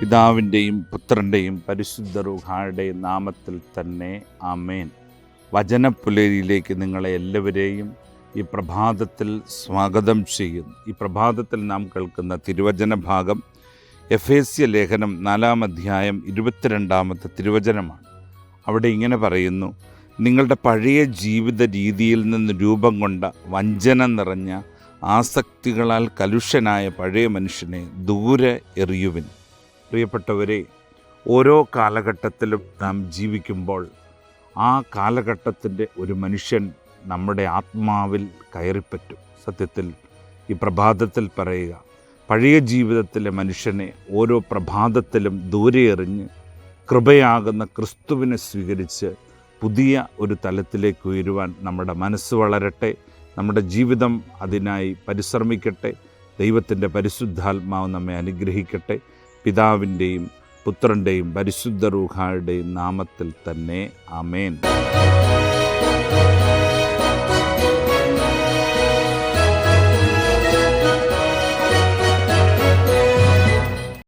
പിതാവിന്റെയും പുത്രന്റെയും പരിശുദ്ധ റുഹായുടെയും നാമത്തിൽ തന്നെ ആമേൻ. വചനപ്പുലരിയിലേക്ക് നിങ്ങളെ എല്ലാവരെയും ഈ പ്രഭാതത്തിൽ സ്വാഗതം ചെയ്യുന്നു. ഈ പ്രഭാതത്തിൽ നാം കേൾക്കുന്ന തിരുവചന ഭാഗം എഫേസ്യ ലേഖനം നാലാം അധ്യായം ഇരുപത്തിരണ്ടാമത്തെ തിരുവചനമാണ്. അവിടെ ഇങ്ങനെ പറയുന്നു നിങ്ങളുടെ പഴയ ജീവിത രീതിയിൽ നിന്ന് രൂപം കൊണ്ട വഞ്ചന നിറഞ്ഞ ആസക്തികളാൽ കലുഷനായ പഴയ മനുഷ്യനെ ദൂരെ എറിയുവിൻ. പ്രിയപ്പെട്ടവരെ ഓരോ കാലഘട്ടത്തിലും നാം ജീവിക്കുമ്പോൾ ആ കാലഘട്ടത്തിന്റെ ഒരു മനുഷ്യൻ നമ്മുടെ ആത്മാവിൽ കയറിപ്പറ്റും. സത്യത്തിൽ ഈ പ്രഭാതത്തിൽ പറയുക പഴയ ജീവിതത്തിലെ മനുഷ്യനെ ഓരോ പ്രഭാതത്തിലും ദൂരെ എറിഞ്ഞ് കൃപയാകുന്ന ക്രിസ്തുവിനെ സ്വീകരിച്ച് പുതിയ ഒരു തലത്തിലേക്ക് ഉയരുവാൻ നമ്മുടെ മനസ്സ് വളരട്ടെ നമ്മുടെ ജീവിതം അതിനായി പരിശ്രമിക്കട്ടെ ദൈവത്തിന്റെ പരിശുദ്ധാത്മാവ് നമ്മെ അനുഗ്രഹിക്കട്ടെ. പിതാവിന്റെയും പുത്രന്റെയും പരിശുദ്ധ റൂഹായുടെയും നാമത്തിൽ തന്നെ ആമേൻ.